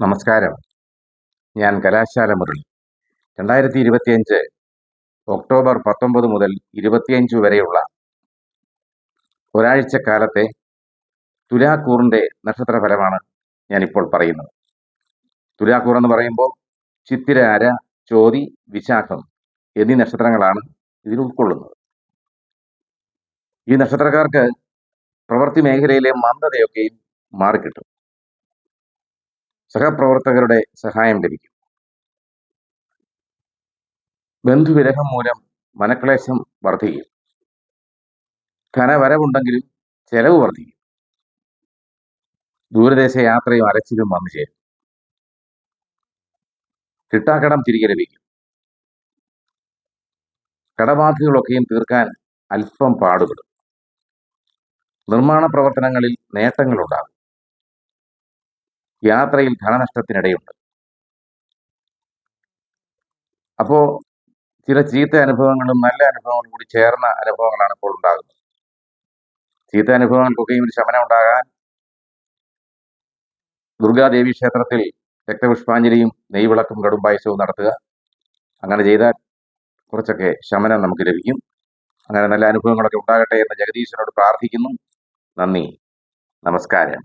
നമസ്കാരം. ഞാൻ കലാശാല മുരളി. രണ്ടായിരത്തി ഇരുപത്തിയഞ്ച് ഒക്ടോബർ പത്തൊമ്പത് മുതൽ ഇരുപത്തിയഞ്ച് വരെയുള്ള ഒരാഴ്ചക്കാലത്തെ തുലാക്കൂറിന്റെ നക്ഷത്രഫലമാണ് ഞാനിപ്പോൾ പറയുന്നത്. തുലാക്കൂർ എന്ന് പറയുമ്പോൾ ചിത്തിര അര ചോതി വിശാഖം എന്നീ നക്ഷത്രങ്ങളാണ് ഇതിൽ ഉൾക്കൊള്ളുന്നത്. ഈ നക്ഷത്രക്കാർക്ക് പ്രവൃത്തി മേഖലയിലെ മന്ദതയൊക്കെയും മാറിക്കിട്ടും. സഹപ്രവർത്തകരുടെ സഹായം ലഭിക്കും. ബന്ധുവിരഹം മൂലം മനക്ലേശം വർദ്ധിക്കും. ധനവരവുണ്ടെങ്കിലും ചെലവ് വർദ്ധിക്കും. ദൂരദേശ യാത്രയും അരച്ചിലും വന്നു ചേരും. കിട്ടാക്കടം തിരികെ ലഭിക്കും. കടബാധ്യതകളൊക്കെയും തീർക്കാൻ അല്പം പാടുപെടും. നിർമ്മാണ പ്രവർത്തനങ്ങളിൽ നേട്ടങ്ങളുണ്ടാകും. യാത്രയിൽ ധനനഷ്ടത്തിനിടയുണ്ട്. അപ്പോ ചില ചീത്ത അനുഭവങ്ങളും നല്ല അനുഭവങ്ങളും കൂടി ചേർന്ന അനുഭവങ്ങളാണ് ഇപ്പോൾ ഉണ്ടാകുന്നത്. ചീത്ത അനുഭവങ്ങൾക്കൊക്കെയും ഒരു ശമനം ഉണ്ടാകാൻ ദുർഗാദേവി ക്ഷേത്രത്തിൽ രക്തപുഷ്പാഞ്ജലിയും നെയ്വിളക്കും കടുംപായസവും നടത്തുക. അങ്ങനെ ചെയ്താൽ കുറച്ചൊക്കെ ശമനം നമുക്ക് ലഭിക്കും. അങ്ങനെ നല്ല അനുഭവങ്ങളൊക്കെ ഉണ്ടാകട്ടെ എന്ന് ജഗദീശനോട് പ്രാർത്ഥിക്കുന്നു. നന്ദി. നമസ്കാരം.